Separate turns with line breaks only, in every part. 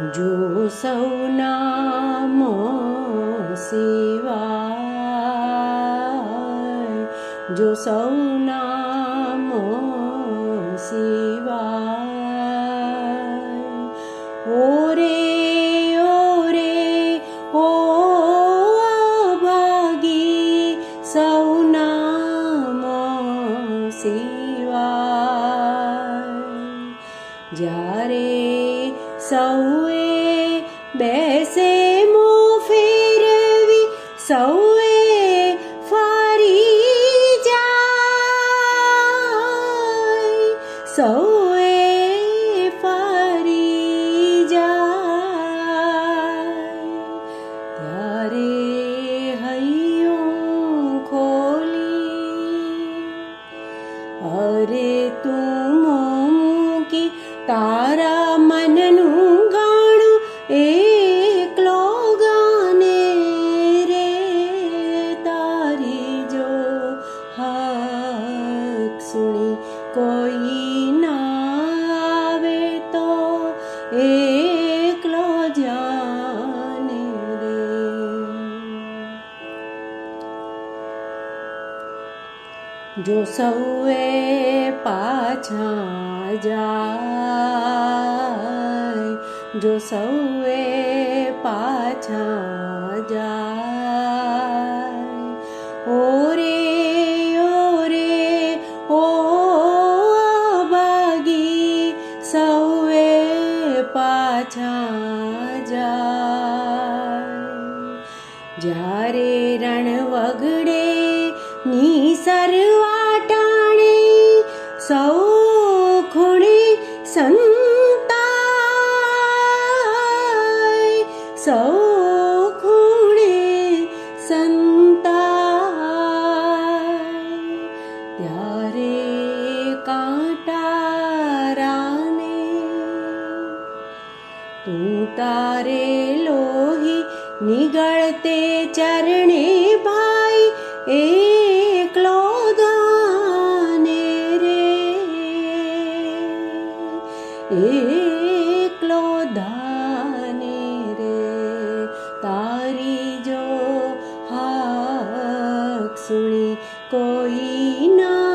जो जोसौना मो शिवा जसौ न જ્યારે સૌએ બેસે Tada. শুনে কই না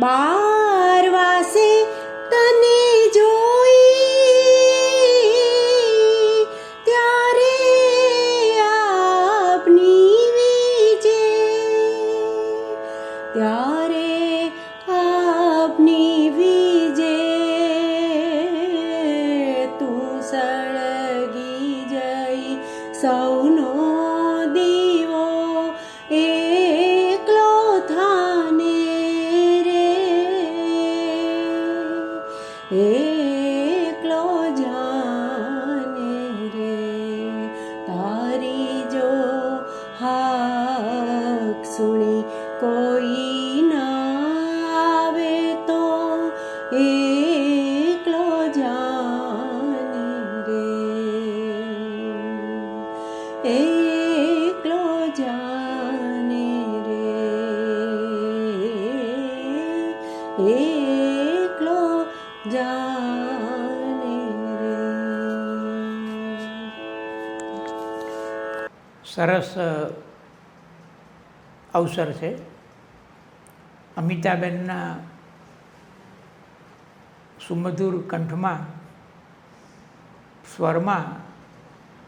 bó एलो जानी रे तारी जो हा सूी के तु ए क्लो जानी रे। एलो जानी रे
સરસ અવસર છે. અમિતાબેનના સુમધુર કંઠમાં, સ્વરમાં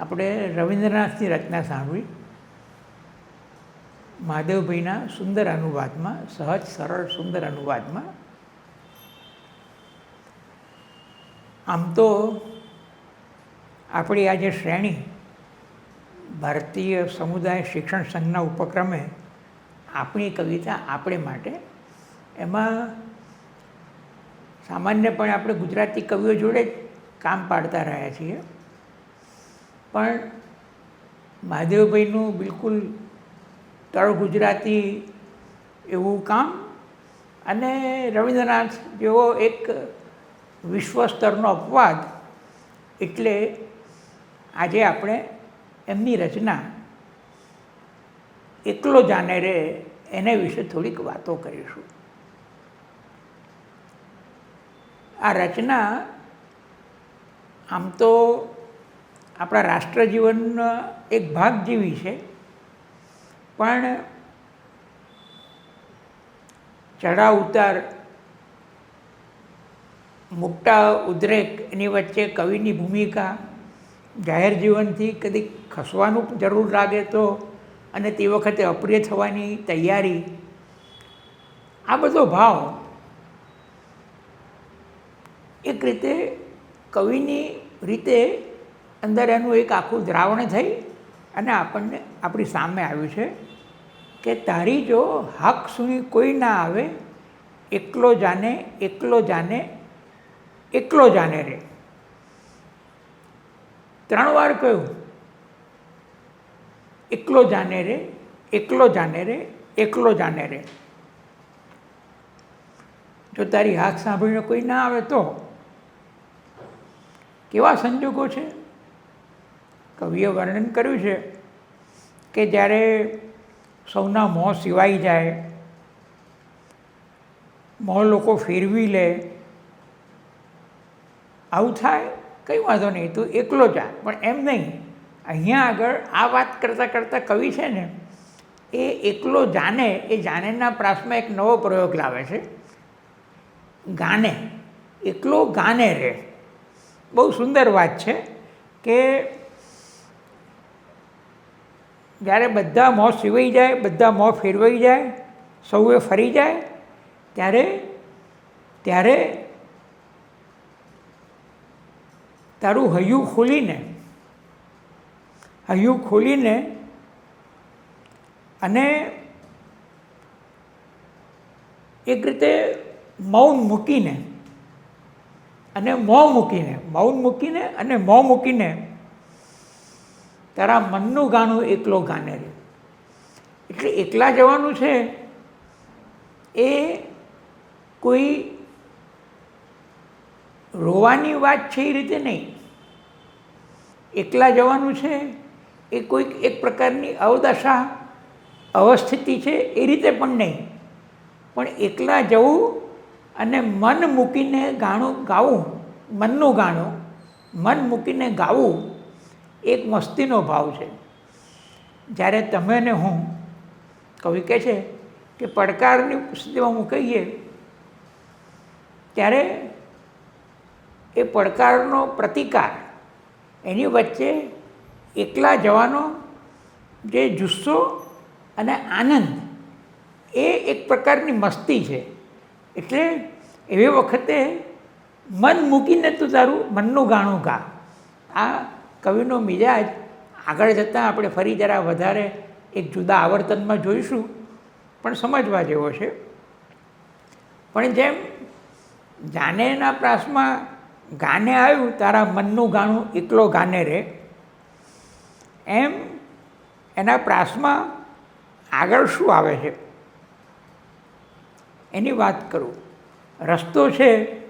આપણે રવિન્દ્રનાથની રચના સાંભળી. મહાદેવભાઈના સુંદર અનુવાદમાં, સહજ, સરળ, સુંદર અનુવાદમાં આમ તો આપણી આ જે શ્રેણી, ભારતીય સમુદાય શિક્ષણ સંઘના ઉપક્રમે આપણી કવિતા આપણે માટે, એમાં સામાન્યપણે આપણે ગુજરાતી કવિઓ જોડે જ કામ પાડતા રહ્યા છીએ. પણ મહાદેવભાઈનું બિલકુલ તળ ગુજરાતી એવું કામ અને રવિન્દ્રનાથ જેવો એક વિશ્વ સ્તરનો અપવાદ એટલે આજે આપણે એમની રચના એકલો જાને રે એને વિશે થોડીક વાતો કરીશું. આ રચના આમ તો આપણા રાષ્ટ્રજીવનનો એક ભાગ જેવી છે, પણ ચઢાવ ઉતાર મુક્તા ઉદ્રેક એની વચ્ચે કવિની ભૂમિકા, જાહેર જીવનથી કદી ખસવાનું જરૂર લાગે તો અને તે વખતે અપ્રિય થવાની તૈયારી. આ બધો ભાવ એક રીતે કવિની રીતે અંદર એનું એક આખું દ્રાવણ થઈ અને આપણને આપણી સામે આવ્યું છે કે તારી જો હક સુની કોઈ ના આવે, એકલો જાને એકલો જાને એકલો જાને રે. ત્રણ વાર કહ્યું, એકલો જાને રે, એકલો જાને રે, એકલો જાને રે. જો તારી હાથ સાંભળીને કોઈ ના આવે તો? કેવા સંજોગો છે? કવિએ વર્ણન કર્યું છે કે જ્યારે સૌના મોં સિવાઈ જાય, મોં લોકો ફેરવી લે આવું થાય? કંઈ વાંધો નહીં, તું એકલો જા. પણ એમ નહીં, અહીંયા આગળ આ વાત કરતાં કરતાં કવિ છે ને, એ એકલો જાને એ જાનેના પ્રાસમાં એક નવો પ્રયોગ લાવે છે. ગાને, એકલો ગાને રે. બહુ સુંદર વાત છે કે જ્યારે બધા મોં સિવાઈ જાય, બધા મોં ફેરવાઈ જાય, સૌએ ફરી જાય, ત્યારે ત્યારે તારું હૈયું ખોલીને હૈયું ખોલીને અને એક રીતે મૌન મૂકીને અને મોં મૂકીને, મૌન મૂકીને અને મોં મૂકીને તારા મનનું ગાણું એકલો ગાને રે. એટલે એકલા જવાનું છે એ કોઈ રોવાની વાત છે એ રીતે નહીં. એકલા જવાનું છે? એ કોઈક એક પ્રકારની અવદશા, અવસ્થિતિ છે? એ રીતે પણ નહીં. પણ એકલા જવું અને મન મૂકીને ગાણું ગાવું, મનનું ગાણું, મન મૂકીને ગાવું એક મસ્તીનો ભાવ છે. જ્યારે તમે ને હું, કવિ કહે છે કે પડકારની સ્થિતિમાં હું કહીએ ત્યારે એ પડકારનો પ્રતિકાર એની વચ્ચે એકલા જવાનો જે જુસ્સો અને આનંદ એ એક પ્રકારની મસ્તી છે. એટલે એવી વખતે મન મૂકીને તું તારું, મનનું ગાણું ગા. આ કવિનો મિજાજ આગળ જતાં આપણે ફરી જરા વધારે એક જુદા આવર્તનમાં જોઈશું, પણ સમજવા જેવો છે. પણ જેમ જાનેના પ્રાસમાં ગાને આવ્યું, તારા મનનું ગાણું એકલો ગાને રે. એમ એના પ્રાસમાં આગળ શું આવે છે? એની વાત કરું. રસ્તો છે,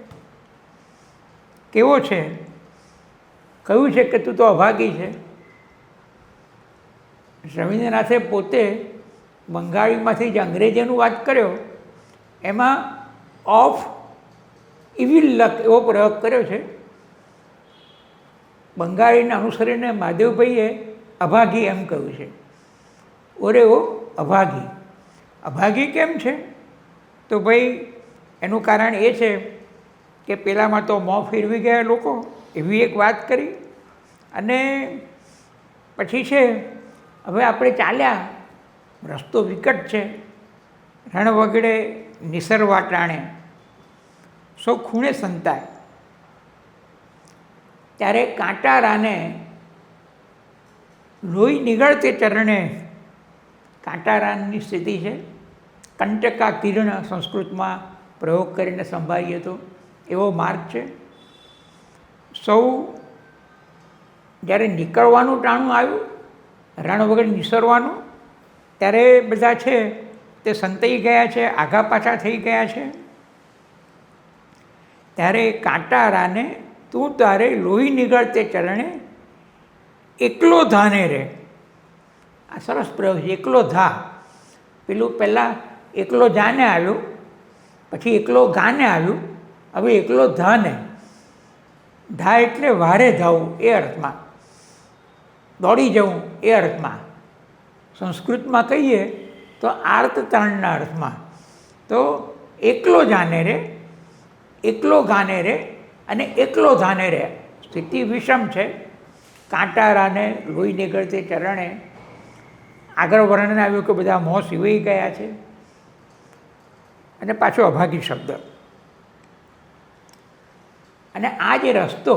કેવો છે? કહ્યું છે કે તું તો અભાગી છે? રવિન્દ્રનાથે પોતે બંગાળીમાંથી જે અંગ્રેજીનું વાત કર્યો. એમાં ઓફ ઇવિલ લક એવો પ્રયોગ કર્યો છે. બંગાળીને અનુસરીને મહાદેવભાઈએ અભાગી એમ કહ્યું છે. ઓરે ઓ અભાગી. અભાગી કેમ છે? તો ભાઈ, એનું કારણ એ છે કે પેલામાં તો મોં ફેરવી ગયા લોકો, એવી એક વાત કરી. અને પછી છે, હવે આપણે ચાલ્યા. રસ્તો વિકટ છે. રણ વગડે નિસર ટાણે સૌ ખૂણે સંતાય. ત્યારે કાંટારાને લોહી નીગળતે ચરણે કાંટારાની સ્થિતિ છે. કંટકા કિરણ સંસ્કૃતમાં પ્રયોગ કરીને સંભાળીએ તો એવો માર્ગ છે. સૌ જ્યારે નીકળવાનું ટાણું આવ્યું, રણ વગર નિસરવાનું, ત્યારે બધા છે તે સંતાઈ ગયા છે, આઘા પાછા થઈ ગયા છે. ત્યારે કાંટારાને તું તારે લોહી નીકળતે ચરણે એકલો ધાને રે. આ સરસ પ્રયોગ છે, એકલો ધા. પેલું પહેલાં એકલો જાને આવ્યું પછી એકલો ગાને આવ્યું હવે એકલો ધાને. ધા એટલે વારે ધાવું એ અર્થમાં. દોડી જવું એ અર્થમાં. સંસ્કૃતમાં કહીએ તો આર્ત તાણના અર્થમાં. તો એકલો જાને રે એકલો ઘાને રે અને એકલો ધાને રે. સ્થિતિ વિષમ છે. કાંટારાને લોહી નીકળતે ચરણે આગળ વર્ણન આવ્યું કે બધા મોં સિવાઈ ગયા છે. અને પાછો અભાગી શબ્દ. અને આ જે રસ્તો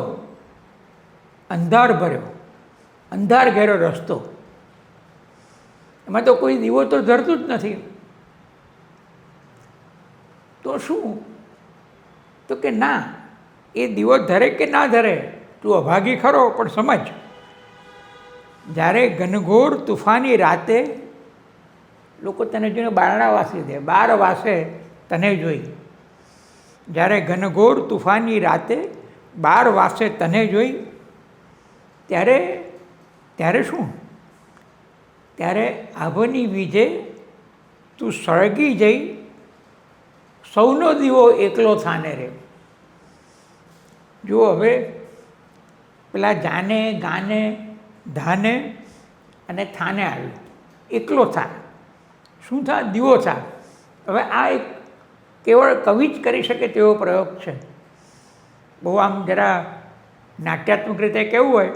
અંધાર ભર્યો, અંધાર ઘેરો રસ્તો, એમાં તો કોઈ દીવો તો ધરતું જ નથી. તો શું? તો કે ના, એ દીવો ધરે કે ના ધરે? તું અભાગી ખરો, પણ સમજ. જ્યારે ઘનઘોર તુફાની રાતે લોકો તને જોઈને બારણા વાસી દે, બાર વાસે તને જોઈ. જ્યારે ઘનઘોર તુફાની રાતે બાર વાસે તને જોઈ, ત્યારે ત્યારે શું? ત્યારે આભની વીજે તું સળગી જઈ સૌનો દીવો એકલો થાને રે. જુઓ હવે, પેલા જાને, ગાને, ધાને અને થાને આવ્યું. એકલો થા. શું થા? દીવો થા. હવે આ એક કેવળ કવિ જ કરી શકે તેવો પ્રયોગ છે. બહુ આમ જરા નાટ્યાત્મક રીતે કેવું હોય,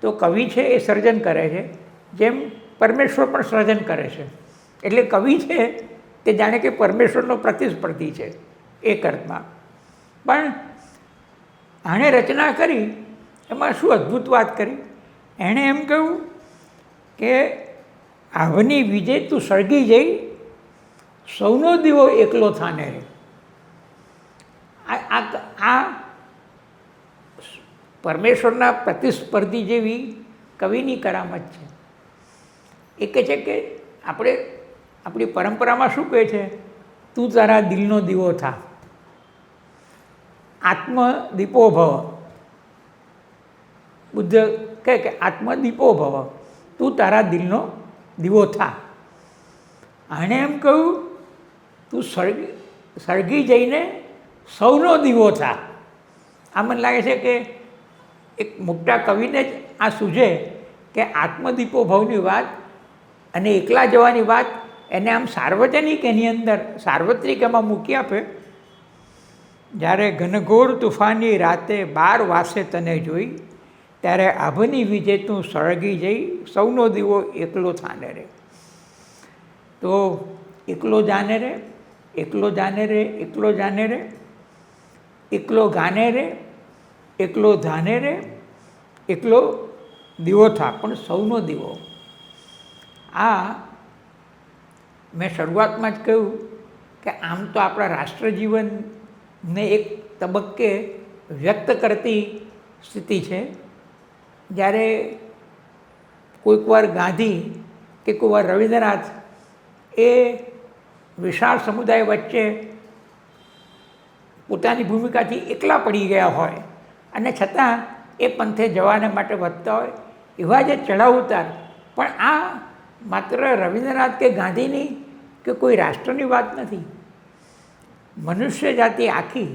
તો કવિ છે એ સર્જન કરે છે. જેમ પરમેશ્વર પણ સર્જન કરે છે. એટલે કવિ છે તે જાણે કે પરમેશ્વરનો પ્રતિસ્પર્ધી છે એક અર્થમાં પણ આણે રચના કરી, એમાં શું અદ્ભુત વાત કરી? એણે એમ કહ્યું કે આવની વિજય તું સળગી જઈ, સૌનો દીવો એકલો થાને રે. આ આ પરમેશ્વરના પ્રતિસ્પર્ધી જેવી કવિની કરામત છે. એ કહે છે કે આપણે આપણી પરંપરામાં શું કહે છે? તું તારા દિલનો દીવો થા. આત્મદીપો ભવ બુદ્ધ કહે કે આત્મદીપો ભવ તું તારા દિલનો દીવો થા. આણે એમ કહ્યું, તું સળગી સળગી જઈને સૌનો દીવો થા. આ મને લાગે છે કે એક મોટા કવિને જ આ સૂઝે કે આત્મદીપો ભવની વાત અને એકલા જવાની વાત એને આમ સાર્વજનિક એની અંદર, સાર્વત્રિક એમાં મૂકી આપે. જ્યારે ઘનઘોર તુફાની રાતે બાર વાસે તને જોઈ, ત્યારે આભની વિજે તું સળગી જઈ, સૌનો દીવો એકલો થાને રે. તો એકલો જાને રે, એકલો જાને રે, એકલો જાને રે, એકલો ગાને રે, એકલો ધાને રે, એકલો દીવો થા, પણ સૌનો દીવો. આ મેં શરૂઆતમાં જ કહ્યું કે આમ તો આપણા રાષ્ટ્રજીવનને એક તબક્કે વ્યક્ત કરતી સ્થિતિ છે. જ્યારે કોઈકવાર ગાંધી કે કોઈ વાર રવિન્દ્રનાથ એ વિશાળ સમુદાય વચ્ચે પોતાની ભૂમિકાથી એકલા પડી ગયા હોય અને છતાં એ પંથે જવાને માટે વધતા હોય એવા જે ચઢાવ ઉતાર, પણ આ માત્ર રવિન્દ્રનાથ કે ગાંધીની કે કોઈ રાષ્ટ્રની વાત નથી. મનુષ્ય જાતિ આખી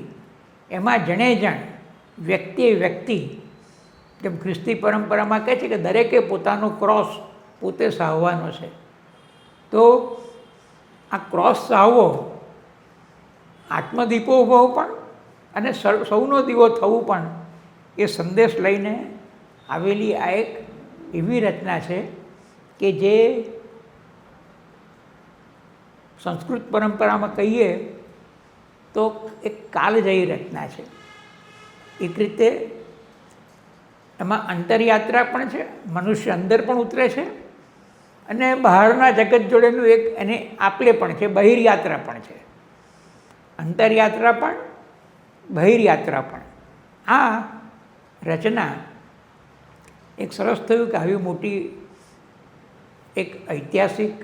એમાં જણે જણ વ્યક્તિએ વ્યક્તિ, જેમ ખ્રિસ્તી પરંપરામાં કહે છે કે દરેકે પોતાનો ક્રોસ પોતે સાહવાનો છે. તો આ ક્રોસ સાહવો આત્મદીપો ઊભો પણ અને સૌનો દીવો થવું પણ એ સંદેશ લઈને આવેલી આ એક એવી રચના છે કે જે સંસ્કૃત પરંપરામાં કહીએ તો એક કાલજયી રચના છે. એક રીતે એમાં અંતરયાત્રા પણ છે, મનુષ્ય અંદર પણ ઉતરે છે અને બહારના જગત જોડેનું એક એને આપલે પણ છે, બહિર્યાત્રા પણ છે. અંતરયાત્રા પણ, બહિર્યાત્રા પણ. આ રચના એક સરસ થયું કે આવી મોટી એક ઐતિહાસિક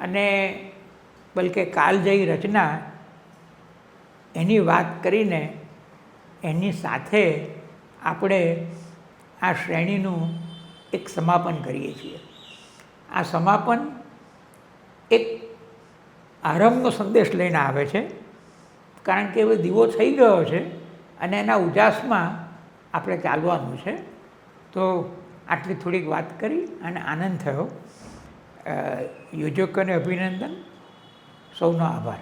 અને બલકે કાલજયી રચના એની વાત કરીને એની સાથે આપણે આ શ્રેણીનું એક સમાપન કરીએ છીએ. આ સમાપન એક આરંભનો સંદેશ લઈને આવે છે, કારણ કે હવે દીવો થઈ ગયો છે અને એના ઉજાસમાં આપણે ચાલવાનું છે. તો આટલી થોડીક વાત કરી અને આનંદ થયો. યોજકોને અભિનંદન. સૌનો આભાર.